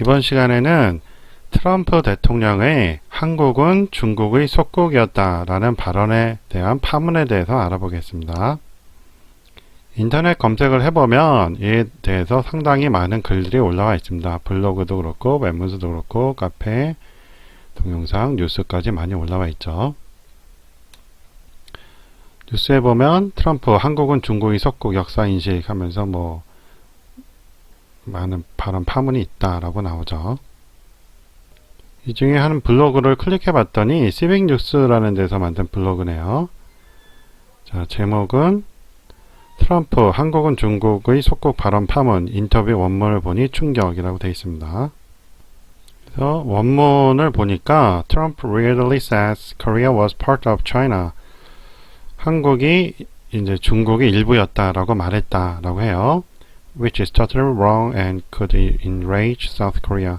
이번 시간에는 트럼프 대통령의 한국은 중국의 속국이었다 라는 발언에 대한 파문에 대해서 알아보겠습니다. 인터넷 검색을 해보면 이에 대해서 상당히 많은 글들이 올라와 있습니다. 블로그도 그렇고 웹문서도 그렇고 카페, 동영상, 뉴스까지 많이 올라와 있죠. 뉴스에 보면 트럼프 한국은 중국의 속국 역사 인식 하면서 뭐 많은 발언 파문이 있다라고 나오죠. 이 중에 한 블로그를 클릭해 봤더니 시빅 뉴스라는 데서 만든 블로그네요. 자, 제목은 트럼프 한국은 중국의 속국 발언 파문 인터뷰 원문을 보니 충격이라고 되어 있습니다. 그래서 원문을 보니까 Trump readily says Korea was part of China. 한국이 이제 중국의 일부였다라고 말했다라고 해요. Which is totally wrong and could enrage South Korea.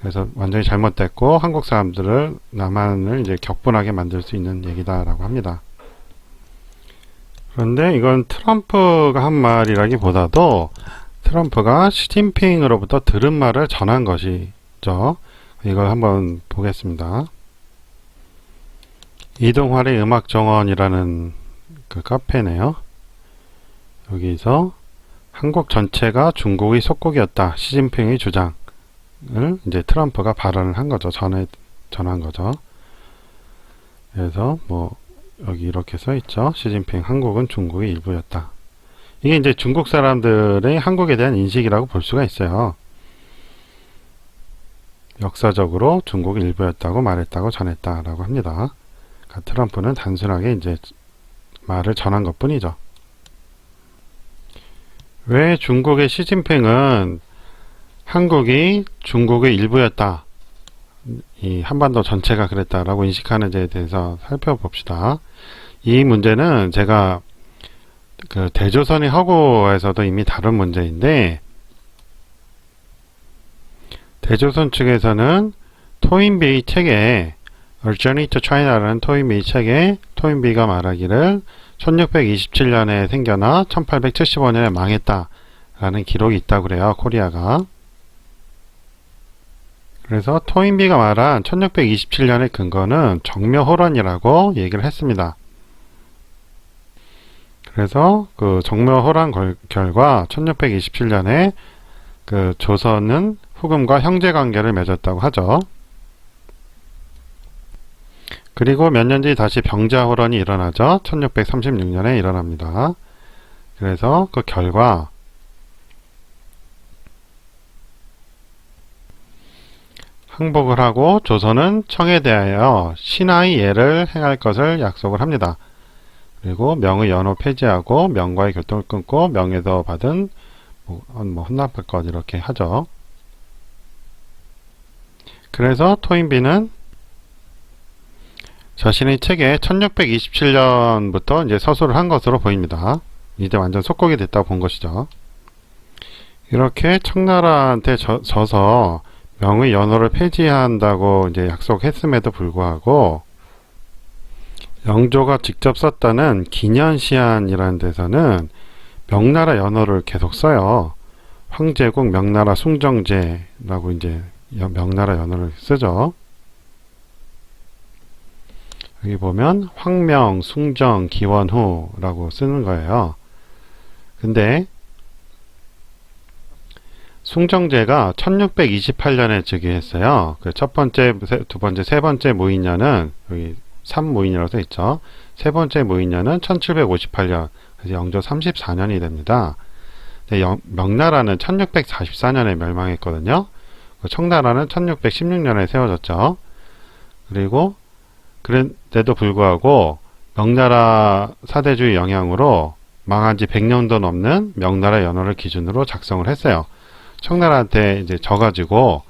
그래서 완전히 잘못됐고 한국 사람들을 남한을 이제 격분하게 만들 수 있는 얘기다라고 합니다. 그런데 이건 트럼프가 한 말이라기보다도 트럼프가 시진핑으로부터 들은 말을 전한 것이죠. 이걸 한번 보겠습니다. 이동활의 음악 정원이라는 그 카페네요. 여기서 한국 전체가 중국의 속국이었다. 시진핑의 주장을 이제 트럼프가 발언을 한 거죠. 전에 전한 거죠. 그래서 뭐 여기 이렇게 써 있죠. 시진핑 한국은 중국의 일부였다. 이게 이제 중국 사람들의 한국에 대한 인식이라고 볼 수가 있어요. 역사적으로 중국의 일부였다고 말했다고 전했다라고 합니다. 그러니까 트럼프는 단순하게 이제 말을 전한 것 뿐이죠. 왜 중국의 시진핑은 한국이 중국의 일부였다. 이 한반도 전체가 그랬다라고 인식하는지에 대해서 살펴봅시다. 이 문제는 제가 그 대조선의 허구에서도 이미 다룬 문제인데 대조선 측에서는 토인비 책에 Journey to China라는 토인비 책에 토인비가 말하기를 1627년에 생겨나 1875년에 망했다 라는 기록이 있다고 그래요 코리아가 그래서 토인비가 말한 1627년의 근거는 정묘호란이라고 얘기를 했습니다 그래서 그 정묘호란 걸- 결과 1627년에 그 조선은 후금과 형제 관계를 맺었다고 하죠. 그리고 몇 년 뒤 다시 병자호란이 일어나죠. 1636년에 일어납니다. 그래서 그 결과 항복을 하고 조선은 청에 대하여 신하의 예를 행할 것을 약속을 합니다. 그리고 명의 연호 폐지하고 명과의 교통을 끊고 명에서 받은 뭐, 뭐 혼납할 것 이렇게 하죠. 그래서 토인비는 자신의 책에 1627년부터 이제 서술을 한 것으로 보입니다. 이제 완전 속국이 됐다고 본 것이죠. 이렇게 청나라한테 져, 져서 명의 연호를 폐지한다고 이제 약속했음에도 불구하고 영조가 직접 썼다는 기년시안이라는 데서는 명나라 연호를 계속 써요. 황제국 명나라 숭정제라고 이제 여- 명나라 연호를 쓰죠. 여기 보면 황명, 숭정, 기원후라고 쓰는 거예요. 근데 숭정제가 1628년에 즉위했어요. 그 첫 번째, 세- 두 번째, 세 번째 무인년은 여기 3무인이라고 써 있죠. 세 번째 무인년은 1758년, 그래서 영조 34년이 됩니다. 영- 명나라는 1644년에 멸망했거든요. 그 청나라는 1616년에 세워졌죠. 그리고 그런 데도 불구하고 명나라 사대주의 영향으로 망한 지 100년도 넘는 명나라 연호를 기준으로 작성을 했어요. 청나라한테 이제 져가지고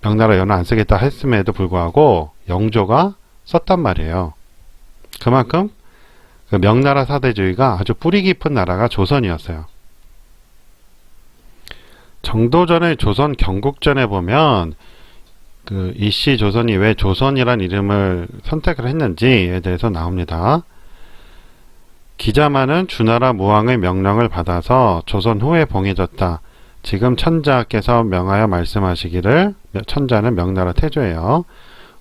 명나라 연호 안 쓰겠다 했음에도 불구하고 영조가 썼단 말이에요. 그만큼 그 명나라 사대주의가 아주 뿌리 깊은 나라가 조선이었어요. 정도전의 조선 경국전에 보면 그 이씨 조선이 왜 조선이란 이름을 선택을 했는지에 대해서 나옵니다. 기자만은 주나라 무왕의 명령을 받아서 조선 후에 봉해졌다. 지금 천자께서 명하여 말씀하시기를 천자는 명나라 태조예요.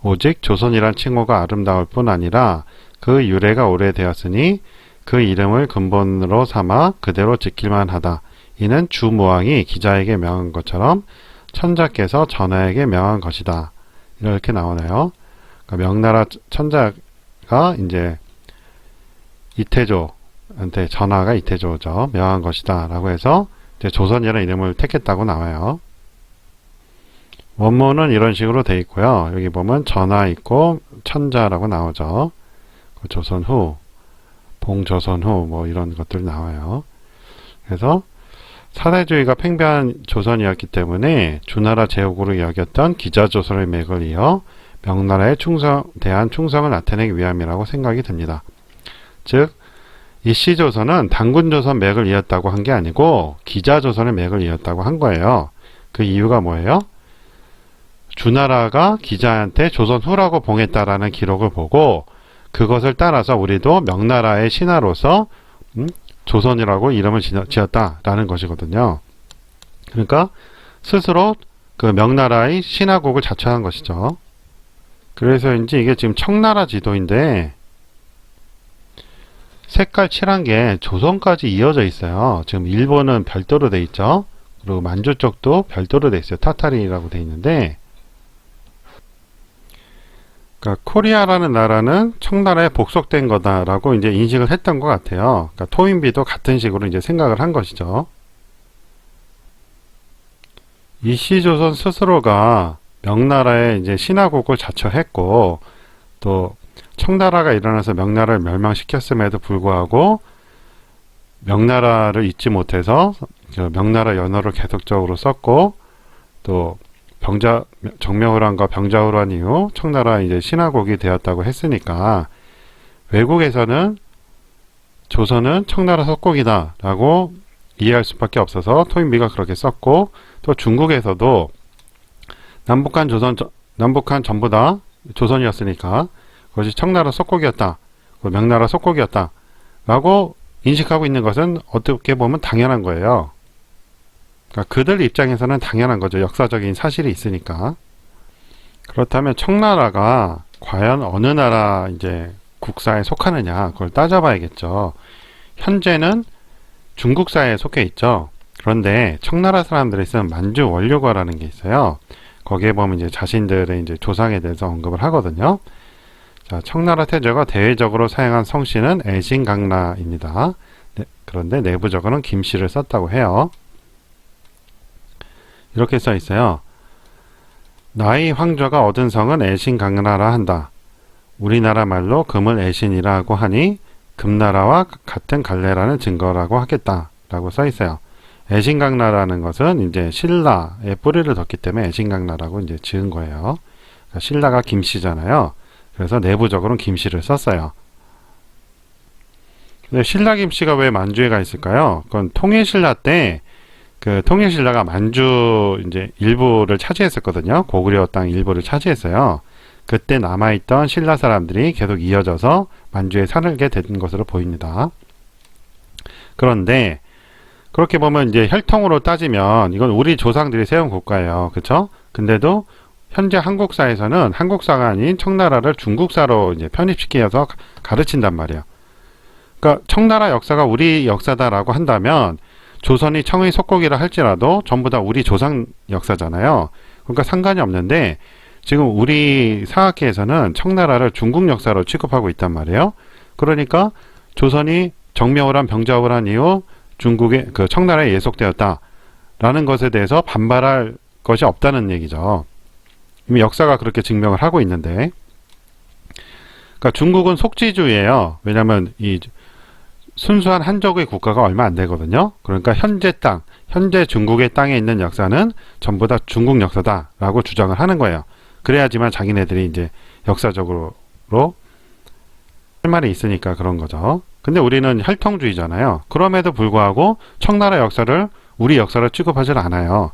오직 조선이란 칭호가 아름다울 뿐 아니라 그 유래가 오래되었으니 그 이름을 근본으로 삼아 그대로 지킬만 하다. 이는 주무왕이 기자에게 명한 것처럼 천자께서 전하에게 명한 것이다. 이렇게 나오네요. 그러니까 명나라 천자가 이제 이태조한테 전하가 이태조죠. 명한 것이다. 라고 해서 조선이라는 이름을 택했다고 나와요. 원문은 이런 식으로 돼 있고요. 여기 보면 전하 있고 천자라고 나오죠. 그 조선 후, 봉조선 후, 뭐 이런 것들 나와요. 그래서 사대주의가 팽배한 조선이었기 때문에 주나라 제국으로 여겼던 기자조선의 맥을 이어 명나라의 충성, 대한 충성을 나타내기 위함이라고 생각이 듭니다. 즉, 이씨 조선은 당군조선 맥을 이었다고 한 게 아니고 기자조선의 맥을 이었다고 한 거예요. 그 이유가 뭐예요? 주나라가 기자한테 조선 후라고 봉했다라는 기록을 보고 그것을 따라서 우리도 명나라의 신하로서 음, 조선이라고 이름을 지었다라는 것이거든요. 그러니까 스스로 그 명나라의 신하국을 자처한 것이죠. 그래서인지 이게 지금 청나라 지도인데 색깔 칠한 게 조선까지 이어져 있어요. 지금 일본은 별도로 돼 있죠. 그리고 만주 쪽도 별도로 돼 있어요. 타타리라고 돼 있는데 그러니까 코리아라는 나라는 청나라에 복속된 거다라고 이제 인식을 했던 것 같아요. 그러니까 토인비도 같은 식으로 이제 생각을 한 것이죠. 이씨 조선 스스로가 명나라의 이제 신하국을 자처했고 또 청나라가 일어나서 명나라를 멸망시켰음에도 불구하고 명나라를 잊지 못해서 그 명나라 연호를 계속적으로 썼고 또 병자 정명호란과 병자호란 이후 청나라 이제 신하국이 되었다고 했으니까 외국에서는 조선은 청나라 속국이다라고 이해할 수밖에 없어서 토인비가 그렇게 썼고 또 중국에서도 남북한 조선 남북한 전부 다 조선이었으니까 그것이 청나라 속국이었다, 그 명나라 속국이었다라고 인식하고 있는 것은 어떻게 보면 당연한 거예요. 그러니까 그들 입장에서는 당연한 거죠. 역사적인 사실이 있으니까. 그렇다면 청나라가 과연 어느 나라 이제 국사에 속하느냐 그걸 따져봐야겠죠. 현재는 중국사에 속해 있죠. 그런데 청나라 사람들이 쓴 만주 원료가라는 게 있어요. 거기에 보면 이제 자신들의 이제 조상에 대해서 언급을 하거든요. 자, 청나라 태조가 대외적으로 사용한 성씨는 애신강라입니다. 네, 그런데 내부적으로는 김씨를 썼다고 해요. 이렇게 써 있어요. 나의 황조가 얻은 성은 애신 강나라 한다. 우리나라 말로 금을 애신이라고 하니 금나라와 같은 갈래라는 증거라고 하겠다. 라고 써 있어요. 애신강나라는 것은 이제 신라의 뿌리를 뒀기 때문에 애신강나라고 이제 지은 거예요. 그러니까 신라가 김씨잖아요. 그래서 내부적으로는 김씨를 썼어요. 근데 신라 김씨가 왜 만주에 가 있을까요? 그건 통일신라 때 그 통일신라가 만주 이제 일부를 차지했었거든요. 고구려 땅 일부를 차지했어요. 그때 남아있던 신라 사람들이 계속 이어져서 만주에 살게 된 것으로 보입니다. 그런데 그렇게 보면 이제 혈통으로 따지면 이건 우리 조상들이 세운 국가예요. 그렇죠? 근데도 현재 한국사에서는 한국사가 아닌 청나라를 중국사로 이제 편입시켜서 가르친단 말이에요. 그러니까 청나라 역사가 우리 역사다라고 한다면 조선이 청의 속국이라 할지라도 전부 다 우리 조상 역사잖아요. 그러니까 상관이 없는데 지금 우리 사학계에서는 청나라를 중국 역사로 취급하고 있단 말이에요. 그러니까 조선이 정명호란 병자호란 이후 중국의 그 청나라에 예속되었다라는 것에 대해서 반발할 것이 없다는 얘기죠. 이미 역사가 그렇게 증명을 하고 있는데, 그러니까 중국은 속지주의예요. 왜냐하면 이 순수한 한족의 국가가 얼마 안 되거든요. 그러니까 현재 땅, 현재 중국의 땅에 있는 역사는 전부 다 중국 역사다라고 주장을 하는 거예요. 그래야지만 자기네들이 이제 역사적으로 할 말이 있으니까 그런 거죠. 근데 우리는 혈통주의잖아요. 그럼에도 불구하고 청나라 역사를 우리 역사를 취급하지 않아요.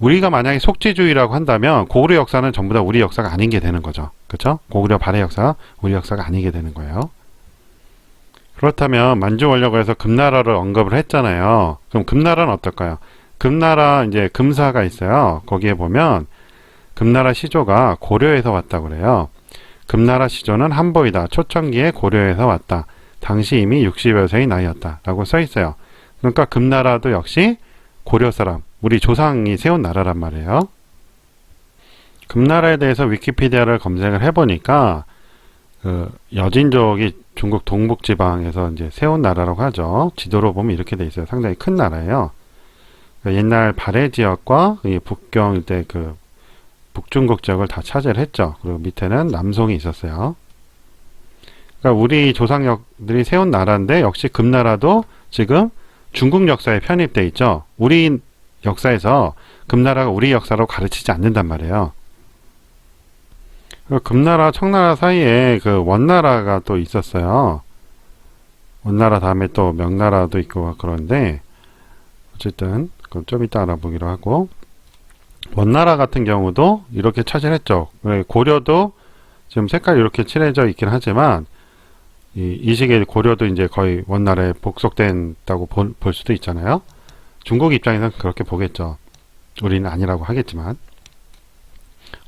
우리가 만약에 속지주의라고 한다면 고구려 역사는 전부 다 우리 역사가 아닌 게 되는 거죠. 그렇죠? 고구려 발해 역사 우리 역사가 아니게 되는 거예요. 그렇다면 만주 원력에서 금나라를 언급을 했잖아요. 그럼 금나라는 어떨까요? 금나라 이제 금사가 있어요. 거기에 보면 금나라 시조가 고려에서 왔다 그래요. 금나라 시조는 한보이다. 초창기에 고려에서 왔다. 당시 이미 60여 세의 나이였다. 라고 써 있어요. 그러니까 금나라도 역시 고려 사람, 우리 조상이 세운 나라란 말이에요. 금나라에 대해서 위키피디아를 검색을 해보니까 그 여진족이 중국 동북 지방에서 이제 세운 나라라고 하죠. 지도로 보면 이렇게 돼 있어요. 상당히 큰 나라예요. 그러니까 옛날 발해 지역과 이 북경 일대 그 북중국 지역을 다 차지를 했죠. 그리고 밑에는 남송이 있었어요. 그러니까 우리 조상역들이 세운 나라인데 역시 금나라도 지금 중국 역사에 편입돼 있죠. 우리 역사에서 금나라가 우리 역사로 가르치지 않는단 말이에요. 그 금나라, 청나라 사이에 그 원나라가 또 있었어요. 원나라 다음에 또 명나라도 있고 그런데 어쨌든 좀 이따 알아보기로 하고 원나라 같은 경우도 이렇게 차지했죠. 왜 고려도 지금 색깔이 이렇게 칠해져 있긴 하지만 이, 이 시기에 고려도 이제 거의 원나라에 복속된다고 볼, 볼 수도 있잖아요. 중국 입장에서는 그렇게 보겠죠. 우리는 아니라고 하겠지만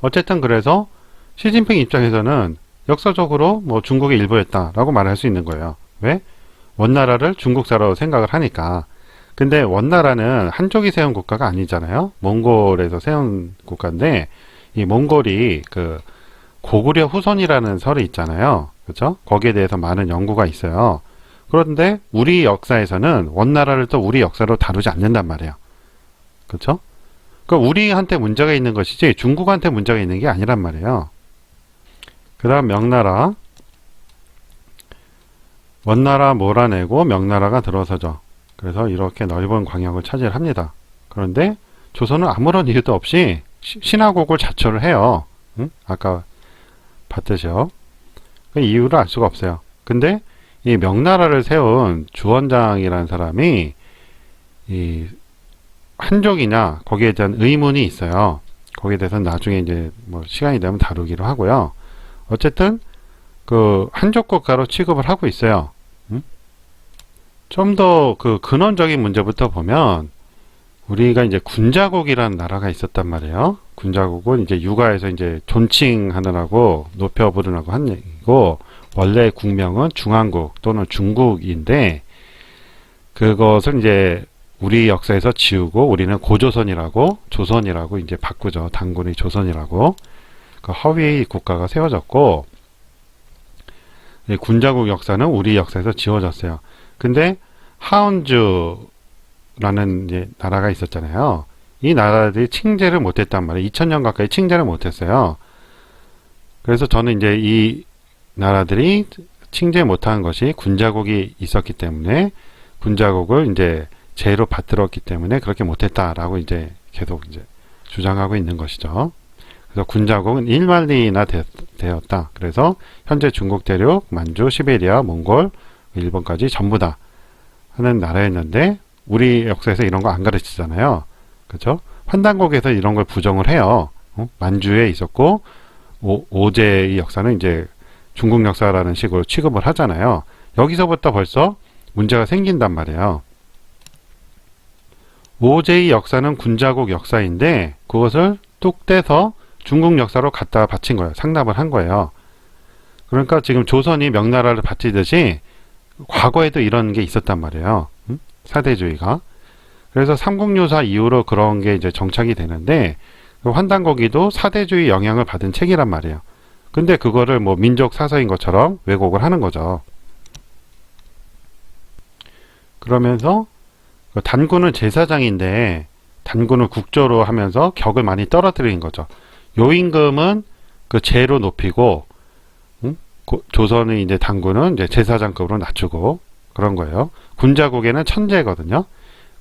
어쨌든 그래서 시진핑 입장에서는 역사적으로 뭐 중국의 일부였다라고 말할 수 있는 거예요. 왜? 원나라를 중국사로 생각을 하니까. 근데 원나라는 한족이 세운 국가가 아니잖아요. 몽골에서 세운 국가인데 이 몽골이 그 고구려 후손이라는 설이 있잖아요. 그렇죠? 거기에 대해서 많은 연구가 있어요. 그런데 우리 역사에서는 원나라를 또 우리 역사로 다루지 않는단 말이에요. 그렇죠? 그러니까 우리한테 문제가 있는 것이지 중국한테 문제가 있는 게 아니란 말이에요. 그 다음 명나라 원나라 몰아내고 명나라가 들어서죠. 그래서 이렇게 넓은 광역을 차지합니다. 그런데 조선은 아무런 이유도 없이 시- 신화국을 자초를 해요. 응? 아까 봤듯이요. 그 이유를 알 수가 없어요. 근데 이 명나라를 세운 주원장이라는 사람이 이 한족이냐 거기에 대한 의문이 있어요. 거기에 대해서는 나중에 이제 뭐 시간이 되면 다루기로 하고요. 어쨌든 그 한족 국가로 취급을 하고 있어요. 좀더 그 근원적인 문제부터 보면 우리가 이제 군자국이라는 나라가 있었단 말이에요. 군자국은 이제 육아에서 이제 존칭하느라고 높여 부르라고 한 얘기고 원래 국명은 중앙국 또는 중국인데 그것을 이제 우리 역사에서 지우고 우리는 고조선이라고 조선이라고 이제 바꾸죠. 단군이 조선이라고. 그 허위 국가가 세워졌고 이 군자국 역사는 우리 역사에서 지워졌어요. 근데 하운주라는 이제 나라가 있었잖아요. 이 나라들이 칭제를 못했단 말이에요. 2000년 가까이 칭제를 못했어요. 그래서 저는 이제 이 나라들이 칭제 못한 것이 군자국이 있었기 때문에 군자국을 이제 제로 받들었기 때문에 그렇게 못했다라고 이제 계속 이제 주장하고 있는 것이죠. 그래서 군자국은 1만리나 되 었다. 그래서 현재 중국 대륙, 만주, 시베리아, 몽골, 일본까지 전부 다 하는 나라였는데 우리 역사에서 이런 거 안 가르치잖아요. 그렇죠? 환단국에서 이런 걸 부정을 해요. 어? 만주에 있었고 오, 오제의 역사는 이제 중국 역사라는 식으로 취급을 하잖아요. 여기서부터 벌써 문제가 생긴단 말이에요. 오제의 역사는 군자국 역사인데 그것을 뚝 떼서 중국 역사로 갖다 바친 거예요. 상납을 한 거예요. 그러니까 지금 조선이 명나라를 바치듯이 과거에도 이런 게 있었단 말이에요. 음? 사대주의가. 그래서 삼국유사 이후로 그런 게 이제 정착이 되는데 그 환단고기도 사대주의 영향을 받은 책이란 말이에요. 근데 그거를 뭐 민족 사서인 것처럼 왜곡을 하는 거죠. 그러면서 그 단군은 제사장인데 단군을 국조로 하면서 격을 많이 떨어뜨린 거죠. 요임금은 그 제로 높이고 음? 고- 조선의 이제 단군은 이제 제사장급으로 낮추고 그런 거예요. 군자국에는 천제거든요.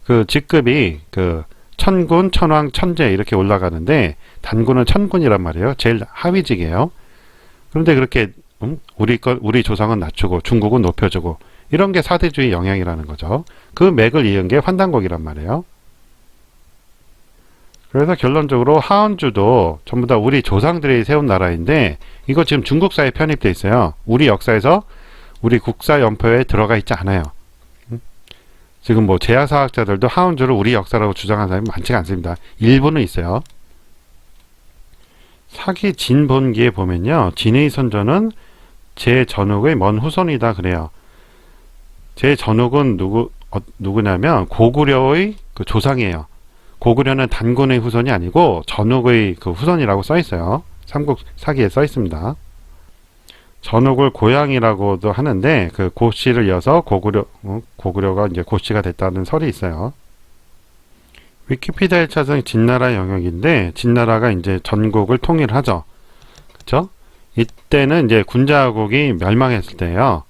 그 직급이 그 천군, 천왕, 천제 이렇게 올라가는데 단군은 천군이란 말이에요. 제일 하위직이에요. 그런데 그렇게 음? 우리 것 우리 조상은 낮추고 중국은 높여주고 이런 게 사대주의 영향이라는 거죠. 그 맥을 이은 게 환단국이란 말이에요. 그래서 결론적으로 하원주도 전부 다 우리 조상들이 세운 나라인데 이거 지금 중국사에 편입돼 있어요. 우리 역사에서 우리 국사 연표에 들어가 있지 않아요. 음? 지금 뭐 제야사학자들도 하운주를 우리 역사라고 주장하는 사람이 많지가 않습니다. 일부는 있어요. 사기 진본기에 보면요. 진의 선조는 제 전욱의 먼 후손이다 그래요. 제 전욱은 누구 어, 누구냐면 고구려의 그 조상이에요. 고구려는 단군의 후손이 아니고 전욱의 그 후손이라고 써 있어요. 삼국 사기에 써 있습니다. 전욱을 고향이라고도 하는데 그 고씨를 이어서 고구려 어, 고구려가 이제 고씨가 됐다는 설이 있어요. 위키피디아에 찾은 진나라 영역인데 진나라가 이제 전국을 통일하죠. 그렇죠? 이때는 이제 군자국이 멸망했을 때예요.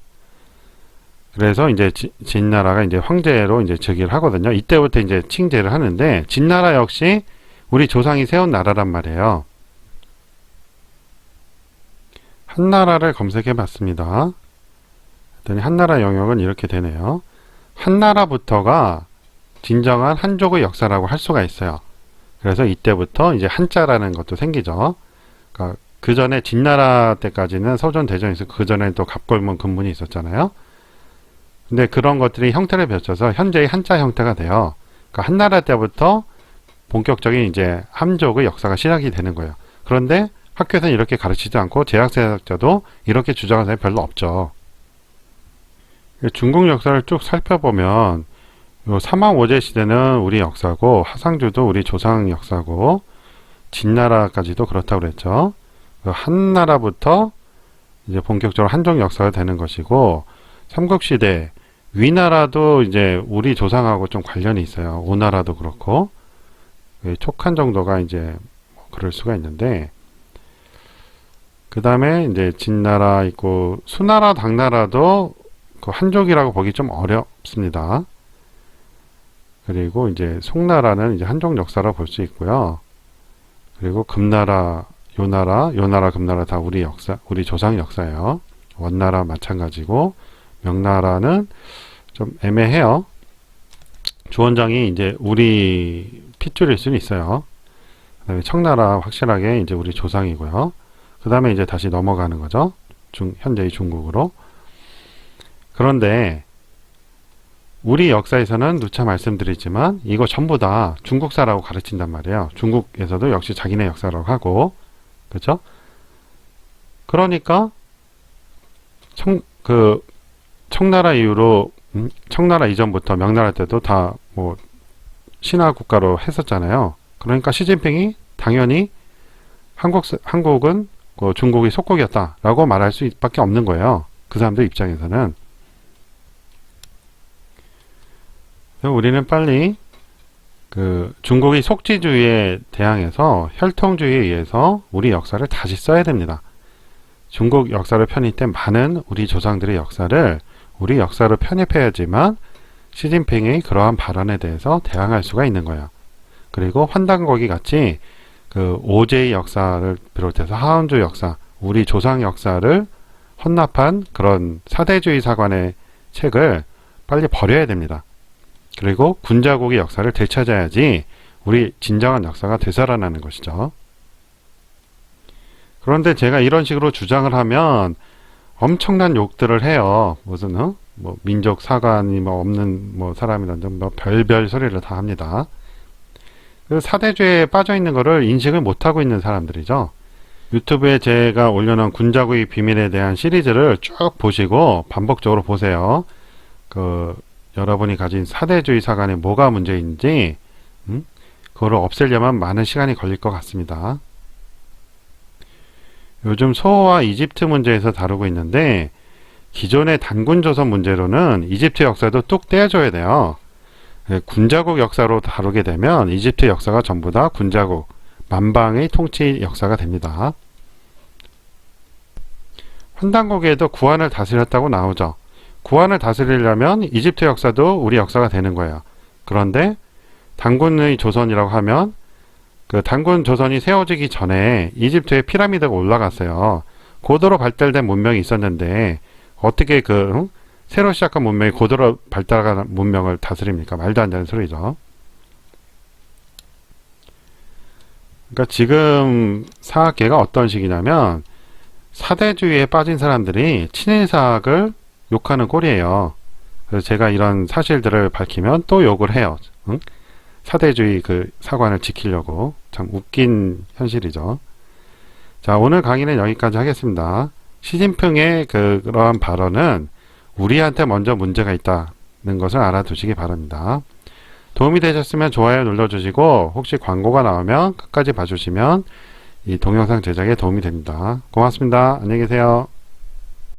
그래서 이제 지- 진나라가 이제 황제로 이제 즉위를 하거든요. 이때부터 이제 칭제를 하는데 진나라 역시 우리 조상이 세운 나라란 말이에요. 한나라를 검색해 봤습니다. 그랬더니 한나라 영역은 이렇게 되네요. 한나라부터가 진정한 한족의 역사라고 할 수가 있어요. 그래서 이때부터 이제 한자라는 것도 생기죠. 그러니까 그 전에 진나라 때까지는 대전이 있었고 그 전에 또 갑골문 근문이 있었잖아요. 근데 그런 것들이 형태를 펼쳐서 현재의 한자 형태가 돼요. 그러니까 한나라 때부터 본격적인 이제 함족의 역사가 시작이 되는 거예요. 그런데 학교에서는 이렇게 가르치지 않고 재학생학자도 이렇게 주장하는 사람이 별로 없죠. 중국 역사를 쭉 살펴보면 요 사망오제 시대는 우리 역사고 하상주도 우리 조상 역사고 진나라까지도 그렇다고 그랬죠. 그 한나라부터 이제 본격적으로 한족 역사가 되는 것이고 삼국시대 위나라도 이제 우리 조상하고 좀 관련이 있어요. 오나라도 그렇고 예, 촉한 정도가 이제 뭐 그럴 수가 있는데 그 다음에 이제 진나라 있고 수나라 당나라도 그 한족이라고 보기 좀 어렵습니다. 그리고 이제 송나라는 이제 한족 역사라 볼 수 있고요. 그리고 금나라, 요나라, 요나라, 금나라 다 우리 역사, 우리 조상 역사예요. 원나라 마찬가지고 명나라는 좀 애매해요. 주원장이 이제 우리 핏줄일 수는 있어요. 그다음에 청나라 확실하게 이제 우리 조상이고요. 그 다음에 이제 다시 넘어가는 거죠. 중, 현재의 중국으로. 그런데 우리 역사에서는 누차 말씀드리지만 이거 전부 다 중국사라고 가르친단 말이에요. 중국에서도 역시 자기네 역사라고 하고 그렇죠? 그러니까 청, 그 청나라 이후로 음, 청나라 이전부터 명나라 때도 다 뭐 신화 국가로 했었잖아요. 그러니까 시진핑이 당연히 한국 한국은 그 중국이 속국이었다라고 말할 수밖에 없는 거예요. 그 사람들 입장에서는. 우리는 빨리 그 중국의 속지주의에 대항해서 혈통주의에 의해서 우리 역사를 다시 써야 됩니다. 중국 역사를 편입 때 많은 우리 조상들의 역사를 우리 역사로 편입해야지만 시진핑의 그러한 발언에 대해서 대항할 수가 있는 거예요. 그리고 환단거기 같이 그 오제의 역사를 비롯해서 하원주 역사, 우리 조상 역사를 헌납한 그런 사대주의 사관의 책을 빨리 버려야 됩니다. 그리고 군자국의 역사를 되찾아야지 우리 진정한 역사가 되살아나는 것이죠. 그런데 제가 이런 식으로 주장을 하면 엄청난 욕들을 해요. 무슨 어? 뭐 민족 사관이 뭐 없는 뭐 사람이라든지 뭐 별별 소리를 다 합니다. 그 사대주의에 빠져 있는 거를 인식을 못 하고 있는 사람들이죠. 유튜브에 제가 올려놓은 군자국의 비밀에 대한 시리즈를 쭉 보시고 반복적으로 보세요. 그 여러분이 가진 사대주의 사관에 뭐가 문제인지 음? 그거를 없애려면 많은 시간이 걸릴 것 같습니다. 요즘 소호와 이집트 문제에서 다루고 있는데 기존의 단군 조선 문제로는 이집트 역사도 뚝 떼어줘야 돼요. 예, 군자국 역사로 다루게 되면 이집트 역사가 전부 다 군자국 만방의 통치 역사가 됩니다. 환단국에도 구한을 다스렸다고 나오죠. 구한을 다스리려면 이집트 역사도 우리 역사가 되는 거예요. 그런데 단군의 조선이라고 하면 그 단군 조선이 세워지기 전에 이집트에 피라미드가 올라갔어요. 고도로 발달된 문명이 있었는데 어떻게 그 응? 새로 시작한 문명이 고도로 발달한 문명을 다스립니까? 말도 안 되는 소리죠. 그러니까 지금 사학계가 어떤 식이냐면 사대주의에 빠진 사람들이 친일사학을 욕하는 꼴이에요. 그래서 제가 이런 사실들을 밝히면 또 욕을 해요. 응? 사대주의 그 사관을 지키려고 참 웃긴 현실이죠. 자, 오늘 강의는 여기까지 하겠습니다. 시진핑의 그, 그러한 발언은 우리한테 먼저 문제가 있다는 것을 알아두시기 바랍니다. 도움이 되셨으면 좋아요 눌러주시고 혹시 광고가 나오면 끝까지 봐주시면 이 동영상 제작에 도움이 됩니다. 고맙습니다. 안녕히 계세요.